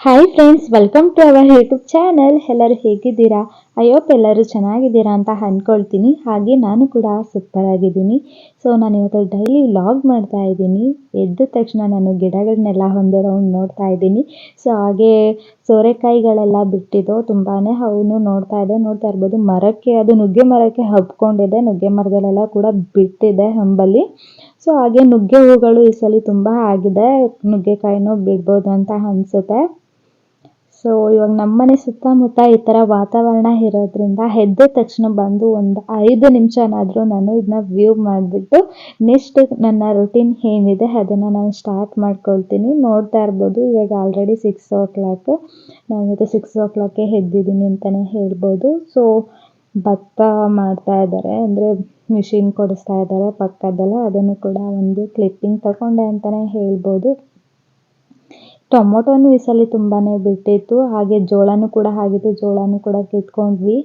Hi friends welcome to our YouTube channel ಎಲ್ಲರೂ ಹೇಗಿದ್ದೀರಾ I hope ಎಲ್ಲರೂ ಚೆನ್ನಾಗಿದ್ದೀರಾ ಅಂತ ಅಂದ್ಕೊಳ್ತೀನಿ. ಹಾಗೆ ನಾನು ಕೂಡ ಸೂಪರ್ ಆಗಿದ್ದೀನಿ ಸೊ ನಾನು ಇವತ್ತು ಡೈಲಿ ವ್ಲಾಗ್ ಮಾಡ್ತಾ ಇದ್ದೀನಿ. ಎದ್ದ ತಕ್ಷಣ ನಾನು ಗಿಡಗಳನ್ನೆಲ್ಲ ಒಂದು ನೋಡ್ತಾ ಇದ್ದೀನಿ. ಸೊ ಹಾಗೆ ಸೋರೆಕಾಯಿಗಳೆಲ್ಲ ಬಿಟ್ಟಿದ್ದು ತುಂಬಾ ಅವನು ನೋಡ್ತಾ ಇದೆ ನೋಡ್ತಾ ಇರ್ಬೋದು, ಮರಕ್ಕೆ, ಅದು ನುಗ್ಗೆ ಮರಕ್ಕೆ ಹಬ್ಕೊಂಡಿದೆ. ನುಗ್ಗೆ ಮರದಲ್ಲೆಲ್ಲ ಕೂಡ ಬಿಟ್ಟಿದೆ ಹಂಬಲ್ಲಿ ಸೊ ಹಾಗೆ ನುಗ್ಗೆ ಹೂಗಳು ಈ ಸಲ ತುಂಬ ಆಗಿದೆ. ನುಗ್ಗೆಕಾಯಿನೂ ಬಿಡ್ಬೋದು ಅಂತ ಅನಿಸುತ್ತೆ. ಸೊ ಇವಾಗ ನಮ್ಮನೆ ಸುತ್ತಮುತ್ತ ಈ ಥರ ವಾತಾವರಣ ಇರೋದ್ರಿಂದ ಎದ್ದ ತಕ್ಷಣ ಬಂದು ಒಂದು ಐದು ನಿಮಿಷನಾದರೂ ನಾನು ಇದನ್ನ ವ್ಯೂ ಮಾಡಿಬಿಟ್ಟು ನೆಕ್ಸ್ಟ್ ನನ್ನ ರೊಟೀನ್ ಏನಿದೆ ಅದನ್ನು ನಾನು ಸ್ಟಾರ್ಟ್ ಮಾಡ್ಕೊಳ್ತೀನಿ. ನೋಡ್ತಾ ಇರ್ಬೋದು, ಇವಾಗ ಆಲ್ರೆಡಿ ಸಿಕ್ಸ್ ಓ ಕ್ಲಾಕ್ ನಾನು ಇವತ್ತು ಸಿಕ್ಸ್ ಓ ಕ್ಲಾಕ್ಗೆ ಎದ್ದಿದ್ದೀನಿ ಅಂತಲೇ ಹೇಳ್ಬೋದು. ಸೊ ಭತ್ತ ಮಾಡ್ತಾ ಇದ್ದಾರೆ, ಅಂದರೆ ಮಿಷಿನ್ ಕೊಡಿಸ್ತಾ ಇದ್ದಾರೆ ಪಕ್ಕದಲ್ಲ. ಅದನ್ನು ಕೂಡ ಒಂದು ಕ್ಲಿಪ್ಪಿಂಗ್ ತಗೊಂಡೆ ಅಂತಲೇ ಹೇಳ್ಬೋದು. ಟೊಮೊಟೊನು ಈ ಸಲ ತುಂಬಾ ಬಿಟ್ಟಿತ್ತು, ಹಾಗೆ ಜೋಳನೂ ಕೂಡ ಆಗಿತ್ತು, ಜೋಳನೂ ಕೂಡ ಕಿತ್ಕೊಂಡ್ವಿ.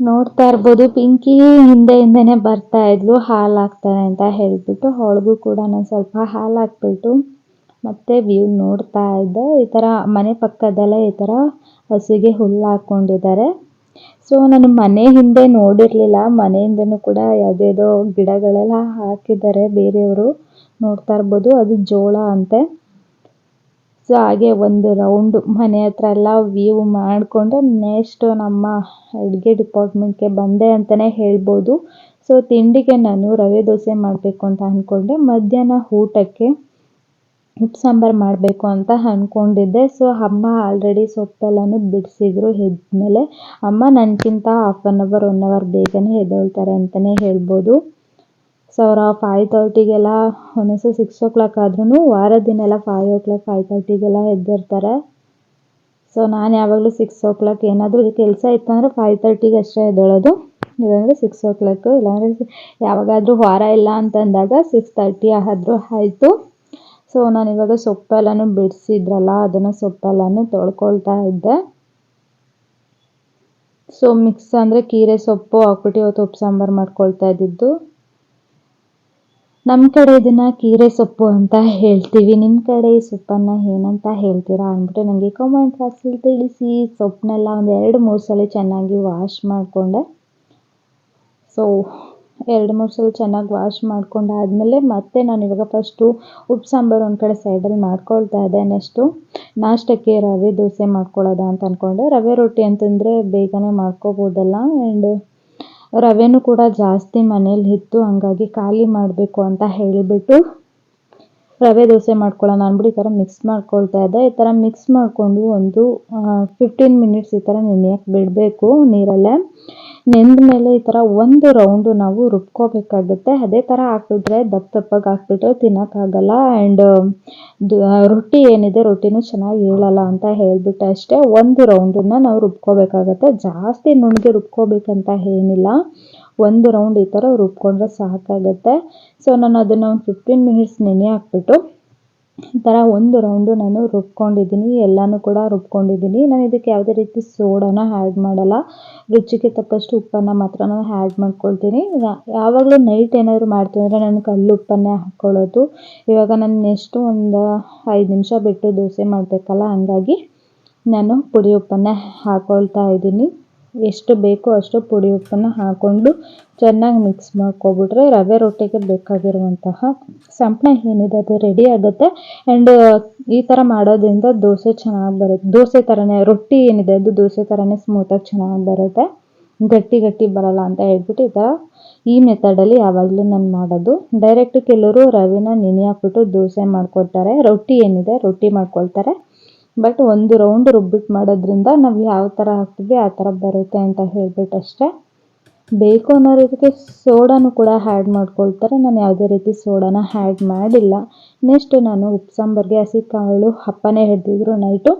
ನೋಡ್ತಾ ಇರ್ಬೋದು, ಪಿಂಕಿ ಹಿಂದೆ ಹಿಂದೆನೇ ಬರ್ತಾ ಇದ್ಲು ಹಾಲು ಅಂತ ಹೇಳಿಬಿಟ್ಟು ಅವಳಿಗೂ ಕೂಡ ನಾನು ಸ್ವಲ್ಪ ಹಾಲು ಹಾಕ್ಬಿಟ್ಟು ಮತ್ತೆ ವ್ಯೂ ನೋಡ್ತಾ ಇದ್ದೆ. ಈ ಥರ ಮನೆ ಪಕ್ಕದಲ್ಲೇ ಈ ಥರ ಹಸುಗೆ ಹುಲ್ಲು ಹಾಕ್ಕೊಂಡಿದ್ದಾರೆ. ಸೊ ನಾನು ಮನೆ ಹಿಂದೆ ನೋಡಿರಲಿಲ್ಲ, ಮನೆಯಿಂದನೂ ಕೂಡ ಯಾವುದೇದೋ ಗಿಡಗಳೆಲ್ಲ ಹಾಕಿದ್ದಾರೆ ಬೇರೆಯವರು. ನೋಡ್ತಾ ಇರ್ಬೋದು, ಅದು ಜೋಳ ಅಂತೆ. ಸೊ ಹಾಗೆ ಒಂದು ರೌಂಡು ಮನೆ ಹತ್ರ ಎಲ್ಲ ವ್ಯೂ ಮಾಡಿಕೊಂಡು ನೆಕ್ಸ್ಟ್ ನಮ್ಮ ಅಡುಗೆ ಡಿಪಾರ್ಟ್ಮೆಂಟ್ಗೆ ಬಂದೆ ಅಂತಲೇ ಹೇಳ್ಬೋದು. ಸೊ ತಿಂಡಿಗೆ ನಾನು ರವೆ ದೋಸೆ ಮಾಡಬೇಕು ಅಂತ ಅಂದ್ಕೊಂಡೆ ಮಧ್ಯಾಹ್ನ ಊಟಕ್ಕೆ ಉಪ್ಪು ಸಾಂಬಾರು ಮಾಡಬೇಕು ಅಂತ ಅಂದ್ಕೊಂಡಿದ್ದೆ ಸೊ ಅಮ್ಮ ಆಲ್ರೆಡಿ ಸೊಪ್ಪೆಲ್ಲನೂ ಬಿಡಿಸಿದ್ರು ಎದ್ಮೇಲೆ ಅಮ್ಮ ನನಗಿಂತ half an hour one hour ಬೇಗನೆ ಎದ್ದೇಳ್ತಾರೆ ಅಂತಲೇ ಹೇಳ್ಬೋದು. ಸೊ ಅವ್ರು ಫೈವ್ ತರ್ಟಿಗೆಲ್ಲ ಒಂದೊಂದು ಸಿಕ್ಸ್ ಓ ಕ್ಲಾಕ್ ಆದ್ರೂ ವಾರದ ದಿನ ಎಲ್ಲ ಫೈವ್ ಓ ಕ್ಲಾಕ್ ಫೈವ್ ತರ್ಟಿಗೆಲ್ಲ ಎದ್ದಿರ್ತಾರೆ. ಸೊ ನಾನು ಯಾವಾಗಲೂ ಸಿಕ್ಸ್ ಓ ಕ್ಲಾಕ್ ಏನಾದರೂ ಕೆಲಸ ಇತ್ತು ಅಂದರೆ ಫೈವ್ ತರ್ಟಿಗೆ ಅಷ್ಟೇ ಎದ್ದೇಳೋದು. ಇಲ್ಲಾಂದರೆ ಸಿಕ್ಸ್ ಓ ಕ್ಲಾಕು ಇಲ್ಲಾಂದರೆ ಯಾವಾಗಾದರೂ ವಾರ ಇಲ್ಲ ಅಂತಂದಾಗ ಸಿಕ್ಸ್ ತರ್ಟಿ ಆದರೂ ಆಯಿತು. ಸೊ ನಾನು ಇವಾಗ ಸೊಪ್ಪೆಲ್ಲನೂ ಬಿಡಿಸಿದ್ರಲ್ಲ, ಅದನ್ನು ಸೊಪ್ಪೆಲ್ಲನೂ ತೊಳ್ಕೊಳ್ತಾ ಇದ್ದೆ. ಸೊ ಮಿಕ್ಸ್ ಅಂದರೆ ಕೀರೆ ಸೊಪ್ಪು, ಹಾಕ್ಬಿಟ್ಟು ಇವತ್ತು ಉಪ್ಪು ಸಾಂಬಾರು ಮಾಡ್ಕೊಳ್ತಾ ಇದ್ದಿದ್ದು. ನಮ್ಮ ಕಡೆ ಇದನ್ನ ಕೀರೆ ಸೊಪ್ಪು ಅಂತ ಹೇಳ್ತೀವಿ. ನಿಮ್ಮ ಕಡೆ ಈ ಸೊಪ್ಪನ್ನು ಏನಂತ ಹೇಳ್ತೀರಾ ಅಂದ್ಬಿಟ್ಟು ನನಗೆ ಕಾಮೆಂಟ್ ಬಾಕ್ಸಲ್ಲಿ ತಿಳಿಸಿ. ಸೊಪ್ಪನ್ನೆಲ್ಲ ಒಂದು ಎರಡು, ಮೂರು ಸಲ ಚೆನ್ನಾಗಿ ವಾಶ್ ಮಾಡಿಕೊಂಡೆ. ಸೊ ಎರಡು, ಮೂರು ಸಲ ಚೆನ್ನಾಗಿ ವಾಶ್ ಮಾಡ್ಕೊಂಡಾದಮೇಲೆ ಮತ್ತೆ ನಾನು ಇವಾಗ ಫಸ್ಟು ಉಪ್ಪು ಸಾಂಬಾರು ಒಂದು ಕಡೆ ಸೈಡಲ್ಲಿ ಮಾಡ್ಕೊಳ್ತಾ ಇದ್ದೆ. ನೆಕ್ಸ್ಟು ನಾಷ್ಟಕ್ಕೆ ರವೆ, ದೋಸೆ ಮಾಡ್ಕೊಳ್ಳೋದ ಅಂತ ಅಂದ್ಕೊಂಡೆ ರವೆ ರೊಟ್ಟಿ ಅಂತಂದರೆ ಬೇಗನೆ ಮಾಡ್ಕೋಬೋದಲ್ಲ? ಆ್ಯಂಡ್ ರವೆನೂ ಕೂಡ ಜಾಸ್ತಿ ಮನೇಲಿ ಇತ್ತು ಹಂಗಾಗಿ ಖಾಲಿ ಮಾಡಬೇಕು ಅಂತ ಹೇಳಿಬಿಟ್ಟು ರವೆ ದೋಸೆ ಮಾಡ್ಕೊಳ್ಳೋಣ ಅಂದ್ಬಿಟ್ಟು ಈ ಥರ ಮಿಕ್ಸ್ ಮಾಡ್ಕೊಳ್ತಾ ಇದ್ದೆ. ಈ ಥರ ಮಿಕ್ಸ್ ಮಾಡಿಕೊಂಡು ಒಂದು ಫಿಫ್ಟೀನ್ ಮಿನಿಟ್ಸ್ ಈ ಥರ ನೆನೆಯಕ್ಕೆ ಬಿಡಬೇಕು ನೀರಲ್ಲೇ. ನೆಂದ ಮೇಲೆ ಈ ಥರ ಒಂದು ರೌಂಡು ನಾವು ರುಬ್ಕೋಬೇಕಾಗುತ್ತೆ. ಅದೇ ಥರ ಹಾಕ್ಬಿಟ್ರೆ ದಪ್ಪ ದಪ್ಪಗೆ ಹಾಕ್ಬಿಟ್ರೆ ತಿನ್ನೋಕ್ಕಾಗಲ್ಲ. ಆ್ಯಂಡ್ ರೊಟ್ಟಿ ಏನಿದೆ ರೊಟ್ಟಿನೂ ಚೆನ್ನಾಗಿ ಹೇಳಲ್ಲ ಅಂತ ಹೇಳಿಬಿಟ್ಟು ಅಷ್ಟೇ. ಒಂದು ರೌಂಡನ್ನು ನಾವು ರುಬ್ಕೋಬೇಕಾಗತ್ತೆ. ಜಾಸ್ತಿ ನುಣ್ಣಗೆ ರುಬ್ಕೋಬೇಕಂತ ಏನಿಲ್ಲ. ಒಂದು ರೌಂಡ್ ಈ ಥರ ರುಬ್ಕೊಂಡ್ರೆ ಸಾಕಾಗುತ್ತೆ. ಸೊ ನಾನು ಅದನ್ನು ಒಂದು ಫಿಫ್ಟೀನ್ ಮಿನಿಟ್ಸ್ ನೆನೆ ಹಾಕ್ಬಿಟ್ಟು ಈ ಥರ ಒಂದು ರೌಂಡು ನಾನು ರುಬ್ಕೊಂಡಿದ್ದೀನಿ, ಎಲ್ಲನೂ ಕೂಡ ರುಬ್ಕೊಂಡಿದ್ದೀನಿ. ನಾನು ಇದಕ್ಕೆ ಯಾವುದೇ ರೀತಿ ಸೋಡಾನ ಆ್ಯಡ್ ಮಾಡಲ್ಲ. ರುಚಿಗೆ ತಕ್ಕಷ್ಟು ಉಪ್ಪನ್ನ ಮಾತ್ರ ನಾನು ಆ್ಯಡ್ ಮಾಡ್ಕೊಳ್ತೀನಿ ಯಾವಾಗಲೂ ನೈಟ್ ಏನಾದರೂ ಮಾಡ್ತೀನಿ ಅಂದರೆ ನಾನು ಕಲ್ಲು ಉಪ್ಪನ್ನೇ ಹಾಕ್ಕೊಳ್ಳೋದು ಇವಾಗ ನಾನು ನೆಕ್ಸ್ಟು ಒಂದು ಐದು ನಿಮಿಷ ಬಿಟ್ಟು ದೋಸೆ ಮಾಡಬೇಕಲ್ಲ, ಹಂಗಾಗಿ ನಾನು ಪುಡಿ ಉಪ್ಪನ್ನೇ ಹಾಕ್ಕೊಳ್ತಾ ಇದ್ದೀನಿ. ಎಷ್ಟು ಬೇಕೋ ಅಷ್ಟು ಪುಡಿ ಉಪ್ಪನ್ನು ಹಾಕ್ಕೊಂಡು ಚೆನ್ನಾಗಿ ಮಿಕ್ಸ್ ಮಾಡ್ಕೊಬಿಟ್ರೆ ರವೆ ರೊಟ್ಟಿಗೆ ಬೇಕಾಗಿರುವಂತಹ ಸಂಪಣ ಏನಿದೆ ಅದು ರೆಡಿ ಆಗುತ್ತೆ. ಆ್ಯಂಡ್ ಈ ಥರ ಮಾಡೋದ್ರಿಂದ ದೋಸೆ ಚೆನ್ನಾಗಿ ಬರುತ್ತೆ. ದೋಸೆ ಥರನೇ ರೊಟ್ಟಿ ಏನಿದೆ ಅದು ದೋಸೆ ಥರನೇ ಸ್ಮೂತಾಗಿ ಚೆನ್ನಾಗಿ ಬರುತ್ತೆ. ಗಟ್ಟಿ ಗಟ್ಟಿ ಬರಲ್ಲ ಅಂತ ಹೇಳ್ಬಿಟ್ಟು ಈ ಥರ ಈ ಮೆಥಡಲ್ಲಿ ಯಾವಾಗಲೂ ನಾನು ಮಾಡೋದು. ಡೈರೆಕ್ಟ್ ಕೆಲವರು ರವೆನ ನೆನೆ ಹಾಕ್ಬಿಟ್ಟು ದೋಸೆ ಮಾಡ್ಕೊಳ್ತಾರೆ ರೊಟ್ಟಿ ಏನಿದೆ ರೊಟ್ಟಿ ಮಾಡ್ಕೊಳ್ತಾರೆ. ಬಟ್ ಒಂದು ರೌಂಡ್ ರುಬ್ಬಿಟ್ಟು ಮಾಡೋದ್ರಿಂದ ನಾವು ಯಾವ ಥರ ಹಾಕ್ತೀವಿ ಆ ಥರ ಬರುತ್ತೆ ಅಂತ ಹೇಳ್ಬಿಟ್ಟು ಅಷ್ಟೇ. ಬೇಕು ಅನ್ನೋರು ಇದಕ್ಕೆ ಸೋಡಾನು ಕೂಡ ಆ್ಯಡ್ ಮಾಡ್ಕೊಳ್ತಾರೆ. ನಾನು ಯಾವುದೇ ರೀತಿ ಸೋಡಾನ ಆ್ಯಡ್ ಮಾಡಿಲ್ಲ. ನೆಕ್ಸ್ಟ್ ನಾನು ಉಪ್ಪು, ಸಾಂಬಾರಿಗೆ ಹಸಿ ಕಾಳು, ಹಪ್ಪನೇ ಹಿಡ್ದಿದ್ರು ನೈಟು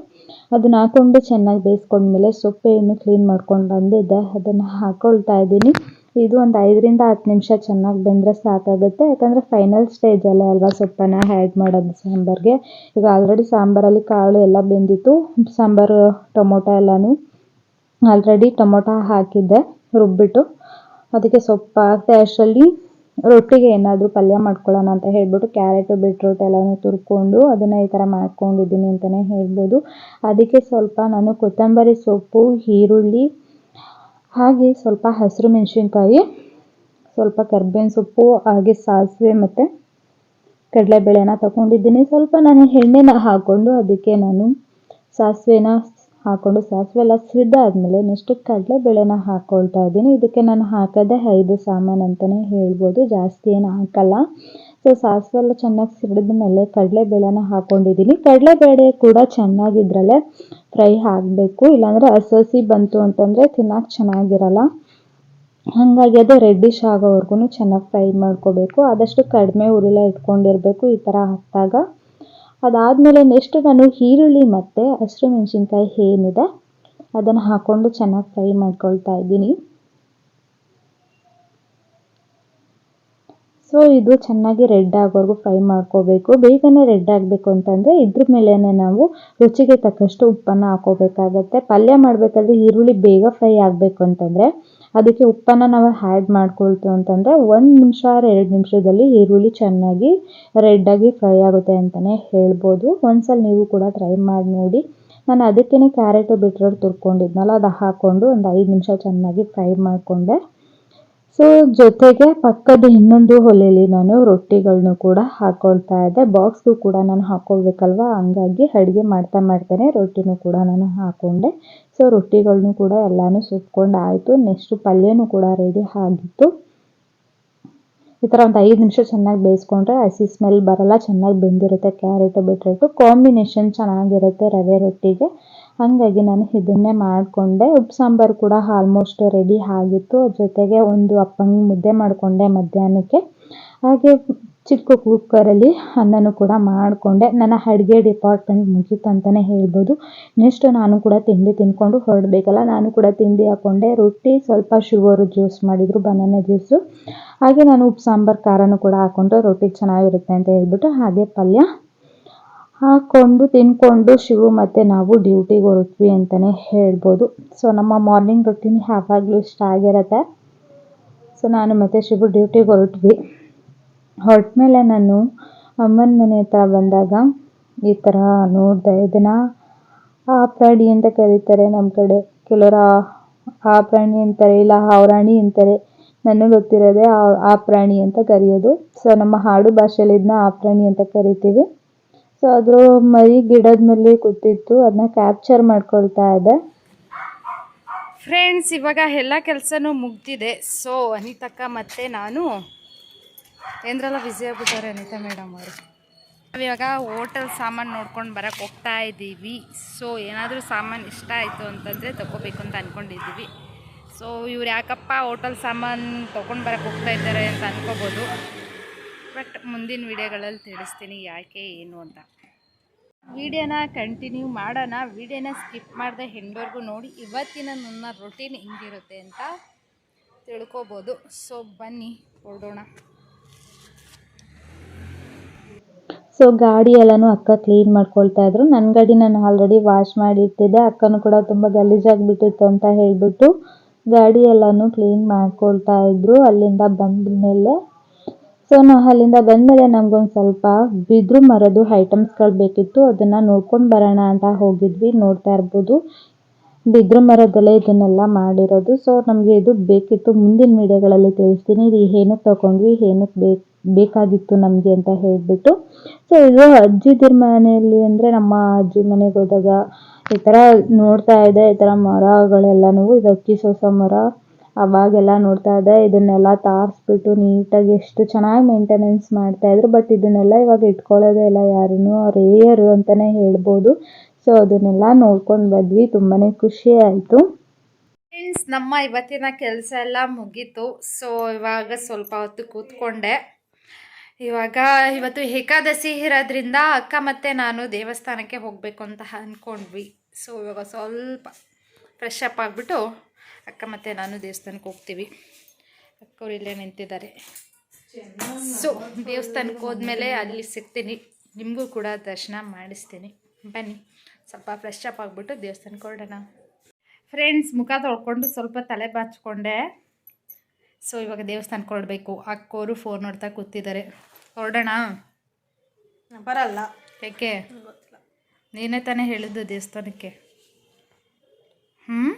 ಅದನ್ನ ಹಾಕ್ಕೊಂಡು ಚೆನ್ನಾಗಿ ಬೇಯಿಸ್ಕೊಂಡ್ಮೇಲೆ ಸೊಪ್ಪೇನು ಕ್ಲೀನ್ ಮಾಡ್ಕೊಂಡು ಬಂದಿದ್ದೆ. ಅದನ್ನು ಹಾಕ್ಕೊಳ್ತಾ ಇದ್ದೀನಿ. ಇದು ಒಂದು ಐದರಿಂದ ಹತ್ತು ನಿಮಿಷ ಚೆನ್ನಾಗಿ ಬೆಂದರೆ ಸಾಕಾಗುತ್ತೆ ಯಾಕಂದರೆ ಫೈನಲ್ ಸ್ಟೇಜಲ್ಲೇ ಅಲ್ವಾ ಸೊಪ್ಪನ್ನು ಆ್ಯಡ್ ಮಾಡೋದು ಸಾಂಬಾರಿಗೆ. ಈಗ ಆಲ್ರೆಡಿ ಸಾಂಬಾರಲ್ಲಿ ಕಾಳು ಎಲ್ಲ ಬೆಂದಿತ್ತು. ಸಾಂಬಾರು, ಟೊಮೊಟೊ ಎಲ್ಲನೂ ಆಲ್ರೆಡಿ ಟೊಮೊಟೊ ಹಾಕಿದ್ದೆ, ರುಬ್ಬಿಟ್ಟು. ಅದಕ್ಕೆ ಸೊಪ್ಪು ಹಾಕಿದೆ ಅಷ್ಟರಲ್ಲಿ ರೊಟ್ಟಿಗೆ ಏನಾದರೂ ಪಲ್ಯ ಮಾಡ್ಕೊಳ್ಳೋಣ ಅಂತ ಹೇಳ್ಬಿಟ್ಟು ಕ್ಯಾರೆಟು ಬೀಟ್ರೂಟ್ ಎಲ್ಲನೂ ತುರ್ಕೊಂಡು ಅದನ್ನು ಈ ಥರ ಮಾಡ್ಕೊಂಡಿದ್ದೀನಿ ಅಂತಲೇ ಹೇಳ್ಬೋದು. ಅದಕ್ಕೆ ಸ್ವಲ್ಪ ನಾನು ಕೊತ್ತಂಬರಿ ಸೊಪ್ಪು, ಈರುಳ್ಳಿ ಹಾಗೆ ಸ್ವಲ್ಪ ಹಸಿರು ಮೆಣಸಿನ್ಕಾಯಿ, ಸ್ವಲ್ಪ ಕರ್ಬೇವಿನ ಸೊಪ್ಪು, ಹಾಗೆ ಸಾಸಿವೆ ಮತ್ತು ಕಡಲೆಬೇಳೆನ ತಗೊಂಡಿದ್ದೀನಿ. ಸ್ವಲ್ಪ ನಾನು ಎಣ್ಣೆನ ಹಾಕ್ಕೊಂಡು ಅದಕ್ಕೆ ನಾನು ಸಾಸಿವೆನ ಹಾಕ್ಕೊಂಡು ಸಾಸಿವೆ ಎಲ್ಲ ಸಿಡ್ದಾದ್ಮೇಲೆ ನೆಕ್ಸ್ಟ್ ಕಡಲೆಬೇಳೆನ ಹಾಕ್ಕೊಳ್ತಾ ಇದ್ದೀನಿ. ಇದಕ್ಕೆ ನಾನು ಹಾಕೋದೇ ಐದು ಸಾಮಾನು ಅಂತಲೇ ಹೇಳ್ಬೋದು. ಜಾಸ್ತಿ ಏನು ಹಾಕಲ್ಲ. ಸೊ ಸಾಸಿವೆ ಎಲ್ಲ ಚೆನ್ನಾಗಿ ಸಿಡಿದ ಮೇಲೆ ಕಡಲೆಬೇಳೆನ ಹಾಕೊಂಡಿದ್ದೀನಿ ಕಡಲೆಬೇಳೆ ಕೂಡ ಚೆನ್ನಾಗಿದ್ರಲ್ಲೇ ಫ್ರೈ ಆಗಬೇಕು. ಇಲ್ಲಾಂದರೆ ಹಸಿ ಬಂತು ಅಂತಂದರೆ ತಿನ್ನೋಕೆ ಚೆನ್ನಾಗಿರಲ್ಲ. ಹಾಗಾಗಿ ಅದು ರೆಡ್ಡಿಶ್ ಆಗೋವರೆಗೂ ಚೆನ್ನಾಗಿ ಫ್ರೈ ಮಾಡ್ಕೋಬೇಕು. ಆದಷ್ಟು ಕಡಿಮೆ ಉರಿಲೇ ಇಟ್ಕೊಂಡಿರಬೇಕು ಈ ಥರ ಹಾಕಿದಾಗ. ಅದಾದಮೇಲೆ ನೆಕ್ಸ್ಟ್ ನಾನು ಈರುಳ್ಳಿ ಮತ್ತು ಹಸಿರು ಮೆಣಸಿನ್ಕಾಯಿ ಏನಿದೆ ಅದನ್ನು ಹಾಕ್ಕೊಂಡು ಚೆನ್ನಾಗಿ ಫ್ರೈ ಮಾಡ್ಕೊಳ್ತಾ ಇದ್ದೀನಿ. ಸೊ ಇದು ಚೆನ್ನಾಗಿ ರೆಡ್ ಆಗೋವರೆಗೂ ಫ್ರೈ ಮಾಡ್ಕೋಬೇಕು. ಬೇಗನೆ ರೆಡ್ ಆಗಬೇಕು ಅಂತಂದರೆ ಇದ್ರ ಮೇಲೇ ನಾವು ರುಚಿಗೆ ತಕ್ಕಷ್ಟು ಉಪ್ಪನ್ನು ಹಾಕೋಬೇಕಾಗತ್ತೆ. ಪಲ್ಯ ಮಾಡಬೇಕಾದ್ರೆ ಈರುಳ್ಳಿ ಬೇಗ ಫ್ರೈ ಆಗಬೇಕು ಅಂತಂದರೆ ಅದಕ್ಕೆ ಉಪ್ಪನ್ನು ನಾವು ಆ್ಯಡ್ ಮಾಡ್ಕೊಳ್ತು ಅಂತಂದರೆ ಒಂದು ನಿಮಿಷ, ಎರಡು ನಿಮಿಷದಲ್ಲಿ ಈರುಳ್ಳಿ ಚೆನ್ನಾಗಿ ರೆಡ್ಡಾಗಿ ಫ್ರೈ ಆಗುತ್ತೆ ಅಂತಲೇ ಹೇಳ್ಬೋದು. ಒಂದ್ಸಲ ನೀವು ಕೂಡ ಟ್ರೈ ಮಾಡಿ ನೋಡಿ. ನಾನು ಅದಕ್ಕೇ ಕ್ಯಾರೆಟು, ಬಿಟ್ರೋಟ್ ತುರ್ಕೊಂಡಿದ್ನಲ್ಲ, ಅದು ಹಾಕ್ಕೊಂಡು ಒಂದು ಐದು ನಿಮಿಷ ಚೆನ್ನಾಗಿ ಫ್ರೈ ಮಾಡಿಕೊಂಡೆ. ಸೊ ಜೊತೆಗೆ ಪಕ್ಕದ ಇನ್ನೊಂದು ಹೊಲೆಯಲ್ಲಿ ನಾನು ರೊಟ್ಟಿಗಳನ್ನೂ ಕೂಡ ಹಾಕೊಳ್ತಾ ಇದ್ದೆ. ಬಾಕ್ಸ್ಗೂ ಕೂಡ ನಾನು ಹಾಕ್ಕೊಳ್ಬೇಕಲ್ವ ಹಂಗಾಗಿ ಅಡುಗೆ ಮಾಡ್ತಾ ಮಾಡ್ತಾನೆ ರೊಟ್ಟಿನೂ ಕೂಡ ನಾನು ಹಾಕ್ಕೊಂಡೆ ಸೊ ರೊಟ್ಟಿಗಳನ್ನೂ ಕೂಡ ಎಲ್ಲನೂ ಸುಟ್ಕೊಂಡು ಆಯಿತು. ನೆಕ್ಸ್ಟು ಪಲ್ಯನೂ ಕೂಡ ರೆಡಿ ಆಗಿತ್ತು. ಈ ಥರ ಒಂದು ಐದು ನಿಮಿಷ ಚೆನ್ನಾಗಿ ಬೇಯಿಸ್ಕೊಂಡ್ರೆ ಹಸಿ ಸ್ಮೆಲ್ ಬರಲ್ಲ, ಚೆನ್ನಾಗಿ ಬೆಂದಿರುತ್ತೆ ಕ್ಯಾರೆಟು ಬಿಟ್ರೇಟು ಕಾಂಬಿನೇಷನ್ ಚೆನ್ನಾಗಿರುತ್ತೆ ರವೆ ರೊಟ್ಟಿಗೆ. ಹಾಗಾಗಿ ನಾನು ಇದನ್ನೇ ಮಾಡಿಕೊಂಡೆ. ಉಪ್ಪು ಸಾಂಬಾರು ಕೂಡ ಆಲ್ಮೋಸ್ಟ್ ರೆಡಿ ಆಗಿತ್ತು. ಜೊತೆಗೆ ಒಂದು ಅಪ್ಪಂಗೆ ಮುದ್ದೆ ಮಾಡಿಕೊಂಡೆ ಮಧ್ಯಾಹ್ನಕ್ಕೆ. ಹಾಗೆ ಚಿಕ್ಕ ಕುಕ್ಕರಲ್ಲಿ ಅನ್ನನೂ ಕೂಡ ಮಾಡಿಕೊಂಡೆ. ನನ್ನ ಅಡುಗೆ ಡಿಪಾರ್ಟ್ಮೆಂಟ್ ಮುಗೀತು ಅಂತಲೇ ಹೇಳ್ಬೋದು. ನೆಕ್ಸ್ಟ್ ನಾನು ಕೂಡ ತಿಂಡಿ ತಿಂದ್ಕೊಂಡು ಹೊರಡಬೇಕಲ್ಲ, ನಾನು ಕೂಡ ತಿಂಡಿ ಹಾಕ್ಕೊಂಡೆ ರೊಟ್ಟಿ ಸ್ವಲ್ಪ ಶುಗರು ಜ್ಯೂಸ್ ಮಾಡಿದರು ಬನಾನಾ ಜ್ಯೂಸು ಹಾಗೆ ನಾನು ಉಪ್ಪು ಸಾಂಬಾರು ಖಾರನೂ ಕೂಡ ಹಾಕ್ಕೊಂಡು ರೊಟ್ಟಿ ಚೆನ್ನಾಗಿರುತ್ತೆ ಅಂತ ಹೇಳ್ಬಿಟ್ಟು ಹಾಗೆ ಪಲ್ಯ ಹಾಕ್ಕೊಂಡು ತಿನ್ಕೊಂಡು ಶಿವು ಮತ್ತು ನಾವು ಡ್ಯೂಟಿಗೆ ಹೊರಟ್ವಿ ಅಂತಲೇ ಹೇಳ್ಬೋದು. ಸೊ ನಮ್ಮ ಮಾರ್ನಿಂಗ್ ರೊಟೀನ್ ಯಾವಾಗಲೂ ಇಷ್ಟ ಆಗಿರತ್ತೆ. ಸೊ ನಾನು ಮತ್ತು ಶಿವು ಡ್ಯೂಟಿಗೆ ಹೊರಟ್ವಿ. ಹೊರಟ್ಮೇಲೆ ನಾನು ಅಮ್ಮನ ಮನೆ ಹತ್ರ ಬಂದಾಗ ಈ ಥರ ನೋಡಿದೆ, ಇದನ್ನು ಆ ಪ್ರಾಣಿ ಅಂತ ಕರೀತಾರೆ ನಮ್ಮ ಕಡೆ. ಕೆಲವರು ಆ ಪ್ರಾಣಿ ಅಂತಾರೆ, ಇಲ್ಲ ಹಾವರಾಣಿ ಅಂತಾರೆ. ನನಗೆ ಗೊತ್ತಿರೋದೇ ಆ ಪ್ರಾಣಿ ಅಂತ ಕರೆಯೋದು. ಸೊ ನಮ್ಮ ಹಾಡು ಭಾಷೆಯಲ್ಲಿ ಇದನ್ನ ಆ ಪ್ರಾಣಿ ಅಂತ ಕರಿತೀವಿ. ಸೊ ಅದ್ರ ಮರಿ ಗಿಡದ ಮೇಲೆ ಕೂತಿತ್ತು ಅದನ್ನ ಕ್ಯಾಪ್ಚರ್ ಮಾಡ್ಕೊಳ್ತಾ ಇದೆ. ಫ್ರೆಂಡ್ಸ್ ಇವಾಗ ಎಲ್ಲ ಕೆಲಸನೂ ಮುಗ್ದಿದೆ. ಸೊ ಅನಿತಕ್ಕ ಮತ್ತೆ ನಾನು. ಏಂದ್ರೆಲ್ಲ ಬ್ಯುಸಿ ಆಗ್ಬಿಟ್ಟಾರೆ ಅನಿತಾ ಮೇಡಮ್ ಅವರು. ನಾವಿವಾಗ ಹೋಟೆಲ್ ಸಾಮಾನು ನೋಡ್ಕೊಂಡು ಬರೋಕ್ಕೆ ಹೋಗ್ತಾ ಇದ್ದೀವಿ. ಸೊ ಏನಾದರೂ ಸಾಮಾನು ಇಷ್ಟ ಆಯಿತು ಅಂತಂದರೆ ತೊಗೋಬೇಕು ಅಂತ ಅಂದ್ಕೊಂಡಿದ್ದೀವಿ ಸೊ ಇವ್ರು ಯಾಕಪ್ಪ ಹೋಟೆಲ್ ಸಾಮಾನು ತೊಗೊಂಡು ಬರಕ್ಕೆ ಹೋಗ್ತಾ ಇದ್ದಾರೆ ಅಂತ ಅನ್ಕೋಬೋದು. ಬಟ್ ಮುಂದಿನ ವಿಡಿಯೋಗಳಲ್ಲಿ ತಿಳಿಸ್ತೀನಿ ಯಾಕೆ, ಏನು ಅಂತ. ವಿಡಿಯೋನ ಕಂಟಿನ್ಯೂ ಮಾಡೋಣ. ವಿಡಿಯೋನ ಸ್ಕಿಪ್ ಮಾಡಿದೆ ಹೆಂಡೋರ್ಗೂ ನೋಡಿ. ಇವತ್ತಿನ ನನ್ನ ರೊಟೀನ್ ಹೆಂಗಿರುತ್ತೆ ಅಂತ ತಿಳ್ಕೊಬೋದು. ಸೊ ಬನ್ನಿ ಹೊರಡೋಣ ಸೊ ಗಾಡಿ ಎಲ್ಲನೂ ಅಕ್ಕ ಕ್ಲೀನ್ ಮಾಡ್ಕೊಳ್ತಾ ಇದ್ರು. ನನ್ನ ಗಾಡಿ ನಾನು ಆಲ್ರೆಡಿ ವಾಶ್ ಮಾಡಿ ಇಟ್ಟಿದ್ದೆ ಅಕ್ಕನೂ ಕೂಡ ತುಂಬ ಗಲೀಜಾಗಿಬಿಟ್ಟಿತ್ತು ಅಂತ ಹೇಳಿಬಿಟ್ಟು ಗಾಡಿ ಎಲ್ಲನೂ ಕ್ಲೀನ್ ಮಾಡ್ಕೊಳ್ತಾ ಇದ್ರು. ಅಲ್ಲಿಂದ ಬಂದ ಮೇಲೆ ಸೊ ನಾವು ಅಲ್ಲಿಂದ ಬಂದಮೇಲೆ ನಮ್ಗೊಂದು ಸ್ವಲ್ಪ ಬಿದ್ರು ಮರದ್ದು ಐಟಮ್ಸ್ಗಳು ಬೇಕಿತ್ತು, ಅದನ್ನು ನೋಡ್ಕೊಂಡು ಬರೋಣ ಅಂತ ಹೋಗಿದ್ವಿ, ನೋಡ್ತಾ ಇರ್ಬೋದು. ಬಿದ್ರು ಮರದಲ್ಲೇ ಇದನ್ನೆಲ್ಲ ಮಾಡಿರೋದು. ಸೊ ನಮಗೆ ಇದು ಬೇಕಿತ್ತು. ಮುಂದಿನ ವಿಡಿಯೋಗಳಲ್ಲಿ ತಿಳಿಸ್ತೀನಿ. ಇದು ಏನಕ್ಕೆ ತೊಗೊಂಡ್ವಿ, ಏನಕ್ಕೆ ಬೇಕು ಬೇಕಾಗಿತ್ತು ನಮಗೆ ಅಂತ ಹೇಳಿಬಿಟ್ಟು. ಸೊ ಇದು ಅಜ್ಜಿದಿರ ಮನೆಯಲ್ಲಿ ಅಂದರೆ ನಮ್ಮ ಅಜ್ಜಿ ಮನೆಗೆ ಹೋದಾಗ ಈ ಥರ ನೋಡ್ತಾ ಇದೆ, ಈ ಥರ ಮರಗಳೆಲ್ಲನೂ, ಇದು ಅಕ್ಕಿ ಸೋಸೋ ಮರ. ಅವಾಗೆಲ್ಲ ನೋಡ್ತಾ ಇದ್ದೆ, ಇದನ್ನೆಲ್ಲ ತಾರಿಸ್ಬಿಟ್ಟು ನೀಟಾಗಿ ಎಷ್ಟು ಚೆನ್ನಾಗಿ ಮೇಂಟೆನೆನ್ಸ್ ಮಾಡ್ತಾಯಿದ್ರು ಬಟ್ ಇದನ್ನೆಲ್ಲ ಇವಾಗ ಇಟ್ಕೊಳ್ಳೋದೇ ಇಲ್ಲ ಯಾರೂ ರೇಯರು ಅಂತಲೇ ಹೇಳ್ಬೋದು. ಸೊ ಅದನ್ನೆಲ್ಲ ನೋಡ್ಕೊಂಡು ಬಂದ್ವಿ ತುಂಬಾ ಖುಷಿ ಆಯಿತು. ಫ್ರೆಂಡ್ಸ್ ನಮ್ಮ ಇವತ್ತಿನ ಕೆಲಸ ಎಲ್ಲ ಮುಗೀತು. ಸೊ ಇವಾಗ ಸ್ವಲ್ಪ ಹೊತ್ತು ಕೂತ್ಕೊಂಡೆ. ಇವಾಗ ಇವತ್ತು ಏಕಾದಶಿ ಇರೋದ್ರಿಂದ ಅಕ್ಕ ಮತ್ತು ನಾನು ದೇವಸ್ಥಾನಕ್ಕೆ ಹೋಗಬೇಕು ಅಂತ ಅಂದ್ಕೊಂಡ್ವಿ ಸೊ ಇವಾಗ ಸ್ವಲ್ಪ ಫ್ರೆಶ್ ಅಪ್ ಆಗಿಬಿಟ್ಟು ಅಕ್ಕ ಮತ್ತು ನಾನು ದೇವಸ್ಥಾನಕ್ಕೆ ಹೋಗ್ತೀವಿ. ಅಕ್ಕವ್ರು ಇಲ್ಲೇ ನಿಂತಿದ್ದಾರೆ. ಸೊ ದೇವಸ್ಥಾನಕ್ಕೆ ಹೋದ್ಮೇಲೆ ಅಲ್ಲಿ ಸಿಗ್ತೀನಿ. ನಿಮಗೂ ಕೂಡ ದರ್ಶನ ಮಾಡಿಸ್ತೀನಿ. ಬನ್ನಿ. ಸ್ವಲ್ಪ ಫ್ರೆಶ್ ಅಪ್ ಆಗಿಬಿಟ್ಟು ದೇವಸ್ಥಾನಕ್ಕೆ ಹೊರಡೋಣ. ಫ್ರೆಂಡ್ಸ್ ಮುಖ ತೊಳ್ಕೊಂಡು ಸ್ವಲ್ಪ ತಲೆ ಬಾಚ್ಕೊಂಡೆ. ಸೊ ಇವಾಗ ದೇವಸ್ಥಾನಕ್ಕೆ ಹೊರಡಬೇಕು. ಅಕ್ಕೋರು ಫೋನ್ ನೋಡ್ತಾ ಕೂತಿದ್ದಾರೆ. ಹೊರಡೋಣ? ಬರಲ್ಲ. ಯಾಕೆ ನೀನೇ ತಾನೇ ಹೇಳಿದ್ದು ದೇವಸ್ಥಾನಕ್ಕೆ. ಹ್ಞೂ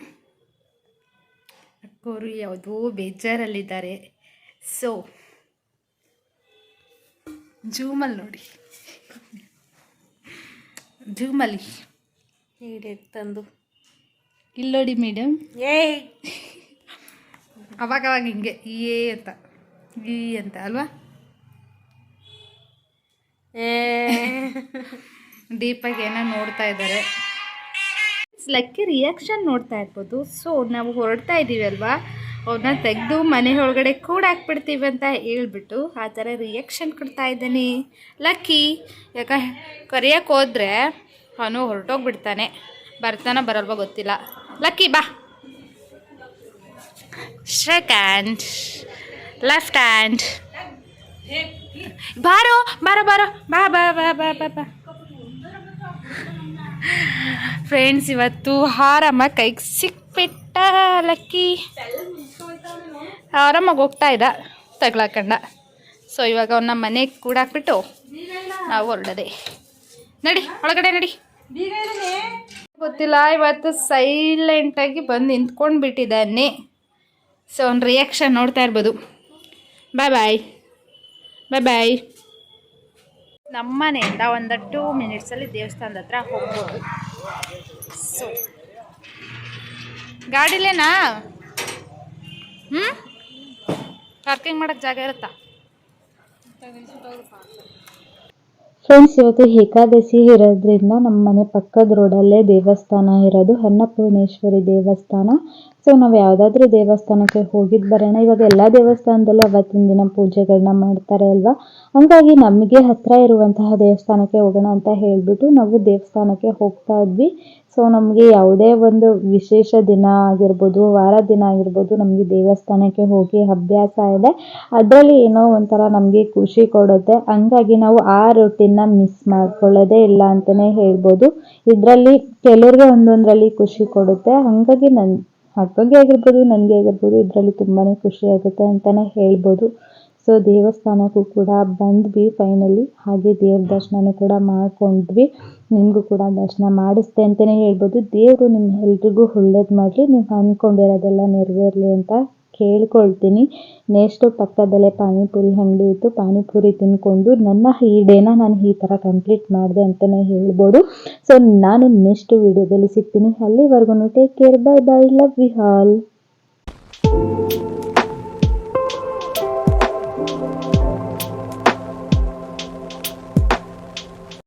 ಅಕ್ಕೋರು ಯಾವುದೋ ಬೇಜಾರಲ್ಲಿದ್ದಾರೆ. ಸೊ ಜೂಮಲ್ಲಿ ನೋಡಿ. ಜೂಮಲ್ಲಿ ಹಿಡಿಯಕ್ಕೆ ತಂದು. ಇಲ್ಲಿ ನೋಡಿ ಮೇಡಮ್. ಏ ಅವಾಗ ಅವಾಗ ಹಿಂಗೆ ಏ ಅಂತ ಈ ಅಂತ ಅಲ್ವಾ? ಏ ಡೀಪಾಗಿ ಏನೋ ನೋಡ್ತಾ ಇದ್ದಾರೆ. ಲಕ್ಕಿ ರಿಯಾಕ್ಷನ್ ನೋಡ್ತಾ ಇರ್ಬೋದು. ಸೊ ನಾವು ಹೊರಡ್ತಾ ಇದ್ದೀವಿ ಅಲ್ವಾ? ಅವ್ರನ್ನ ತೆಗೆದು ಮನೆ ಒಳಗಡೆ ಕೂಡ ಹಾಕ್ಬಿಡ್ತೀವಿ ಅಂತ ಹೇಳ್ಬಿಟ್ಟು ಆ ಥರ ರಿಯಾಕ್ಷನ್ ಕೊಡ್ತಾ ಇದ್ದೀನಿ. ಲಕ್ಕಿ ಯಾಕ ಕರಿಯಕ್ಕೆ ಹೋದ್ರೆ ಅವನು ಹೊರಟೋಗ್ಬಿಡ್ತಾನೆ. ಬರ್ತಾನ ಬರಲ್ವ ಗೊತ್ತಿಲ್ಲ. ಲಕ್ಕಿ ಬಾ. ಶೇಕ್ ಹ್ಯಾಂಡ್ ಲೆಫ್ಟ್ ಹ್ಯಾಂಡ್ ಬಾರೋ ಬಾರೋ ಬಾರೋ. ಬಾ ಬಾ ಬಾ ಬಾ ಬಾ ಬಾ. ಫ್ರೆಂಡ್ಸ್ ಇವತ್ತು ಆರಾಮ ಕೈಗೆ ಸಿಕ್ಬಿಟ್ಟ ಲಕ್ಕಿ. ಆರಾಮಾಗಿ ಹೋಗ್ತಾ ಇದ್ದ, ತಗ್ಲಾಕಂಡ. ಸೊ ಇವಾಗ ಅವನ್ನ ಮನೆಗೆ ಕೂಡಾಕ್ಬಿಟ್ಟು ನಾವು ಹೊರಡದೆ. ನಡಿ, ಒಳಗಡೆ ನಡಿ. ಗೊತ್ತಿಲ್ಲ, ಇವತ್ತು ಸೈಲೆಂಟಾಗಿ ಬಂದು ನಿಂತ್ಕೊಂಡು ಬಿಟ್ಟಿದ್ದಾನೆ. ಸೊ ಅವ್ನ ರಿಯಾಕ್ಷನ್ ನೋಡ್ತಾ ಇರ್ಬೋದು. ಬಾಯ್ ಬಾಯ್ ಬಾಯ್ ಬಾಯ್ ನಮ್ಮ ಮನೆಯಿಂದ ಒಂದು ಟೂ ಮಿನಿಟ್ಸಲ್ಲಿ ದೇವಸ್ಥಾನದ ಹತ್ರ ಹೋಗ್ಬೋದು. ಸೊ ಗಾಡಿಲೇನಾ? ಹ್ಞೂ ಪಾರ್ಕಿಂಗ್ ಮಾಡೋಕ್ಕೆ ಜಾಗ ಇರುತ್ತಾ? ಫ್ರೆಂಡ್ಸ್, ಇವತ್ತು ಏಕಾದಶಿ ಇರೋದ್ರಿಂದ ನಮ್ಮ ಮನೆ ಪಕ್ಕದ ರೋಡಲ್ಲೇ ದೇವಸ್ಥಾನ ಇರೋದು ಅನ್ನಪೂರ್ಣೇಶ್ವರಿ ದೇವಸ್ಥಾನ. ಸೊ ನಾವು ಯಾವುದಾದ್ರೂ ದೇವಸ್ಥಾನಕ್ಕೆ ಹೋಗಿದ್ದು ಬರೋಣ. ಇವಾಗ ಎಲ್ಲ ದೇವಸ್ಥಾನದಲ್ಲೂ ಅವತ್ತಿನ ದಿನ ಪೂಜೆಗಳನ್ನ ಮಾಡ್ತಾರೆ ಅಲ್ವಾ? ಹಂಗಾಗಿ ನಮಗೆ ಹತ್ತಿರ ಇರುವಂತಹ ದೇವಸ್ಥಾನಕ್ಕೆ ಹೋಗೋಣ ಅಂತ ಹೇಳಿಬಿಟ್ಟು ನಾವು ದೇವಸ್ಥಾನಕ್ಕೆ ಹೋಗ್ತಾ ಇದ್ವಿ. ಸೊ ನಮಗೆ ಯಾವುದೇ ಒಂದು ವಿಶೇಷ ದಿನ ಆಗಿರ್ಬೋದು, ವಾರ ದಿನ ಆಗಿರ್ಬೋದು, ನಮಗೆ ದೇವಸ್ಥಾನಕ್ಕೆ ಹೋಗಿ ಅಭ್ಯಾಸ ಇದೆ. ಅದರಲ್ಲಿ ಏನೋ ಒಂಥರ ನಮಗೆ ಖುಷಿ ಕೊಡುತ್ತೆ. ಹಂಗಾಗಿ ನಾವು ಆ ರೊಟೀನ್ನ ಮಿಸ್ ಮಾಡ್ಕೊಳ್ಳೋದೇ ಇಲ್ಲ ಅಂತಲೇ ಹೇಳ್ಬೋದು. ಇದರಲ್ಲಿ ಕೆಲವ್ರಿಗೆ ಒಂದೊಂದರಲ್ಲಿ ಖುಷಿ ಕೊಡುತ್ತೆ. ಹಾಗಾಗಿ ನನ್ನ ಮಕ್ಕಳಿಗೆ ಆಗಿರ್ಬೋದು, ನನಗೆ ಆಗಿರ್ಬೋದು, ಇದರಲ್ಲಿ ತುಂಬಾ ಖುಷಿ ಆಗುತ್ತೆ ಅಂತಲೇ ಹೇಳ್ಬೋದು. ಸೊ ದೇವಸ್ಥಾನಕ್ಕೂ ಕೂಡ ಬಂದ್ವಿ ಫೈನಲಿ ಹಾಗೆ ದೇವ್ರ ದರ್ಶನನೂ ಕೂಡ ಮಾಡ್ಕೊಂಡ್ವಿ. ನಿಮಗೂ ಕೂಡ ದರ್ಶನ ಮಾಡಿಸ್ತೆ ಅಂತಲೇ ಹೇಳ್ಬೋದು. ದೇವರು ನಿಮ್ಮ ಎಲ್ರಿಗೂ ಒಳ್ಳೇದು ಮಾಡಲಿ. ನೀವು ಅಂದ್ಕೊಂಡಿರೋದೆಲ್ಲ ನೆರವೇರಲಿ ಅಂತ ಕೇಳ್ಕೊಳ್ತೀನಿ. ನೆಕ್ಸ್ಟು ಪಕ್ಕದಲ್ಲೇ ಪಾನಿಪುರಿ ಅಂಗಡಿ ಇತ್ತು. ಪಾನಿಪುರಿ ತಿನ್ಕೊಂಡು ನನ್ನ ಈ ಡೇನ ನಾನು ಈ ಥರ ಕಂಪ್ಲೀಟ್ ಮಾಡಿದೆ ಅಂತಲೇ ಹೇಳ್ಬೋದು. ಸೊ ನಾನು ನೆಕ್ಸ್ಟ್ ವಿಡಿಯೋದಲ್ಲಿ ಸಿಗ್ತೀನಿ. ಅಲ್ಲಿವರೆಗೂ take care bye bye love you all